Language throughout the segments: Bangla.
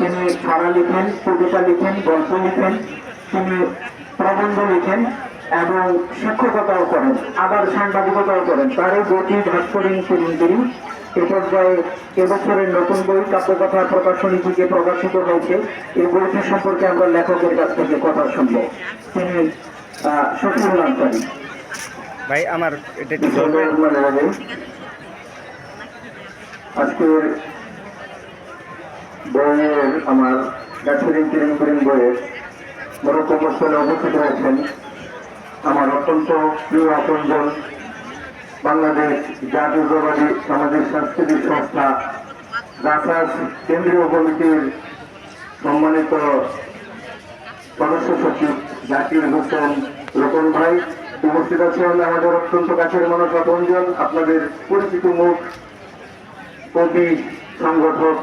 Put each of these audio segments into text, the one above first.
তিনি ছড়া লিখেন কবিতা লিখেন গল্প লিখেন তিনি প্রবন্ধ লিখেন এবং শিক্ষকতাও করেন আবার সাংবাদিকতাও করেন। তারই গতি ভাস্করী তিনি এ পর্যায়ে এবছরের নতুন বই কাব্যকথা প্রকাশনী থেকে প্রকাশিত হয়েছে। এই বইটি সম্পর্কে আমরা লেখকের কাছ থেকে কথা শুনব। তিনি শফিউল আনসারী ভাই আমার এটা আজকের বইয়ের আমার গাছেরিং কিরিং কিরিং বইয়ের মরকবস্থলে উপস্থিত হয়েছেন আমার অত্যন্ত প্রিয় আপনজন বাংলাদেশ জাতীয়তাবাদী সামাজিক সাংস্কৃতিক সংস্থা রাসাস কেন্দ্রীয় কমিটির সম্মানিত সদস্য সচিব জাকির হোসেন রতন ভাই উপস্থিত আছেন আমাদের অত্যন্ত কাছের মানুষ আপনজন, আপনাদের পরিচিত মুখ, কবি সংগঠক,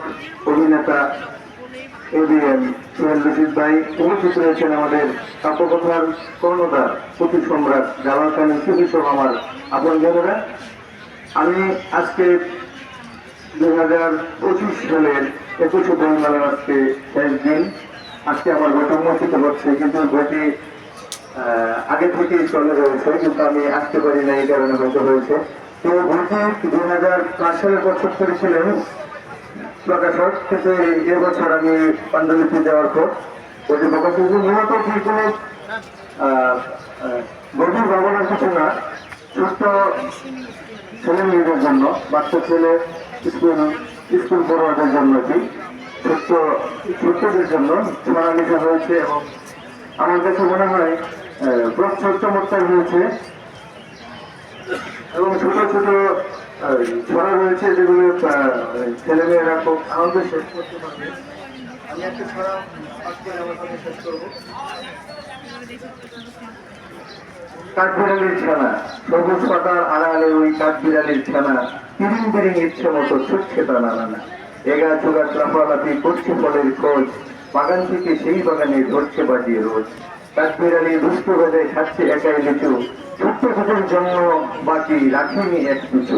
অভিনেতা, এবিএম, সোহেল রশিদ ভাই উপস্থিত রয়েছেন আমাদের কাব্যকথার কর্ণধার পুঁথি সম্রাট জালাল খান সহ আমার আপন জনেরা আমি আজকে দু হাজার পঁচিশ সালের একুশে বইমেলার আজকে শেষ দিন আজকে আমার বইটা উন্মোচিত হচ্ছে, কিন্তু বইটি আগে থেকেই চলে রয়েছে, কিন্তু আমি আসতে পারি না এই কারণে হয়তো হয়েছে। তো বইটি দুই হাজার পাঁচ সালের বছর করেছিলেন প্রকাশক কিন্তু এবছর আমি পাণ্ডুলিপি দেওয়ার পর বইটি প্রকাশ হয়েছে মূলত কি কোনো গভীর ভাবনার কিছু না ছোট্ট ছেলে মেয়েদের জন্য, বাচ্চা ছেলে, স্কুল স্কুল পড়ুয়াদের জন্য কি ছোট্ট ছোট্টদের জন্য পড়ালেখা হয়েছে এবং আমার কাছে মনে হয় প্রচুর চমৎকার হয়েছে। এবং ছোট ছোট ছড়া রয়েছে যেগুলো ছেলেমেয়েরা খুব শেষ করতে পারবে। আমি একটা ছড়া শেষ করব। কাঠবিড়ালির ছানা, সবুজ পাতার আড়ালে ওই কাঠবিড়ালির ছানা তিরিং বিরিং ইচ্ছে মতো ছুটছে তা নানা এগা চোগা লাফালাফি করছে ফলের খোঁজ, বাগান থেকে সেই বাগানে ধরছে বাজিয়ে রোজ। কাঠবিড়ালি দুষ্ট বেজে খাচ্ছে একাই লিচু ছোট্ট ছোটের জন্য বাকি রাখিনি এক কিছু।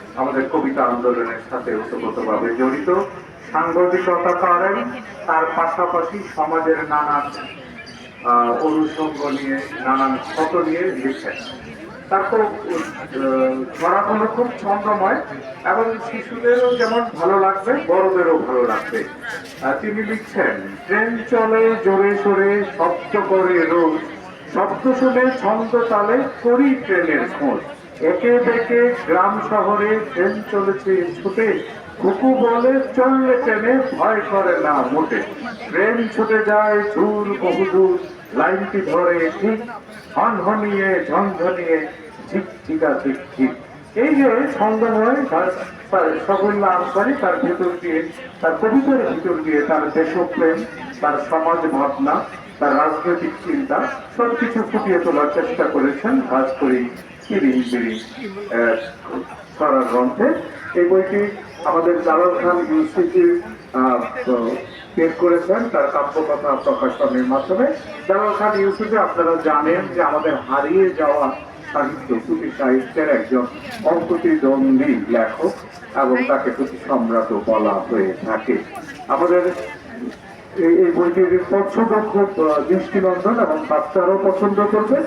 আমাদের কবিতা আন্দোলনের সাথে ওতপ্রোতভাবে জড়িত। সাংবাদিকতা করেন তার পাশাপাশি সমাজের নানান অনুষঙ্গ নিয়ে, নানান ক্ষত নিয়ে লিখেন। তার তো খুব ছন্দময় এবং শিশুদেরও যেমন ভালো লাগবে, বড়দেরও ভালো লাগবে। তিনি লিখছেন, ট্রেন চলে জোরে সোরে, শব্দ করে রোজ। শব্দ শুনে ছন্দ তালে করি ট্রেনের খোঁজ। একে বেঁকে গ্রাম শহরে ট্রেন চলেছে ছুটে। কুকু বলে, চললে ট্রেনে ভয় করে না মোটে। ট্রেন ছুটে যায় দূর বহুদূর, লাইনটি ধরে ঠিক, হনহনিয়ে, ঝনঝনিয়ে ঠিক ঠিক এই যে ছন্দময় সকল্লা আনসারি তার ভেতর দিয়ে, তার কবিতার ভিতর দিয়ে তার দেশপ্রেম, তার সমাজ ভাবনা, তার রাজনৈতিক চিন্তা, সবকিছু ফুটিয়ে তোলার চেষ্টা করেছেন ভাস্করী কিরিং বিরিং গ্রন্থে। এই বইটি আমাদের জালাল খান ইনস্টিটিউট পেশ করেছেন। তার কাব্যকথা প্রকাশনের মাধ্যমে। জালাল খান ইউসুফে আপনারা জানেন যে আমাদের হারিয়ে যাওয়া সাহিত্য পুঁথি সাহিত্যের একজন অপ্রতিদ্বন্দ্বী লেখক এবং তাকে পুঁথি সম্রাট বলা হয়ে থাকে। আমাদের এই এই বইটির পছন্দ খুব দৃষ্টিনন্দন এবং বাচ্চারাও পছন্দ করবে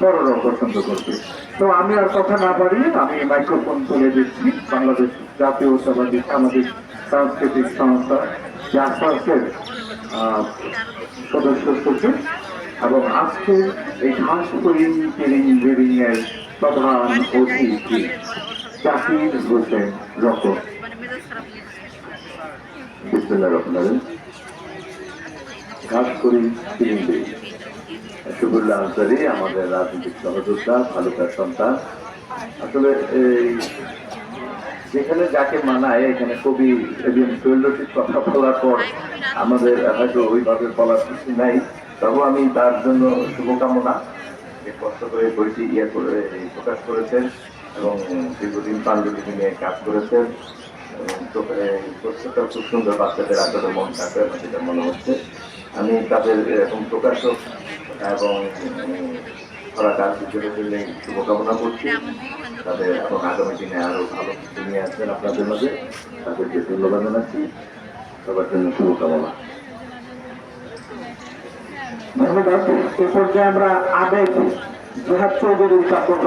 বড়রাও পছন্দ করবে। তো আমি আর কথা না বাড়িয়ে আমি মাইক্রোফোন তুলে দিচ্ছি বাংলাদেশ জাতীয়তাবাদী সামাজিক সাংস্কৃতিক সংস্থা জাসাসের সদস্য সচিব এবং আজকে এই করিং কেরিং বেরিং এর প্রধান অতিথি জাকির হোসেন রকম বিসমুল্লাহ রহমান ঘাস করি কিরিং বেরিং শুভুল্লাহ আনসারি আমাদের রাজনৈতিক সহযোদ্ধা ভালুকার সন্তান। আসলে এই যেখানে যাকে মানায়, এখানে কবি এদিন শৈল রশিদ কথা বলার পর আমাদের হয়তো ওইভাবে বলার কিছু নাই। তবু আমি তার জন্য শুভকামনা কষ্ট করে বইটি ইয়ে করে প্রকাশ করেছেন এবং দীর্ঘদিন পাঞ্জলি নিয়ে কাজ করেছেন। প্রত্যেকটা খুব সুন্দর বাচ্চাদের আসলে মন থাকবে আমার যেটা মনে হচ্ছে। আমি তাদের এরকম প্রকাশক এবং কাজ হিসেবে জন্য শুভকামনা করছি। তাদের এবং আগামী দিনে আরও ভালো কিছু নিয়ে আসবেন আপনাদের মাঝে। তাদেরকে ধন্যবাদ জানাচ্ছি। সবার জন্য শুভকামনা। ধন্যবাদ। এ পর্যায়ে আমরা আবেগ জেহাদ চৌধুরীর কাপড়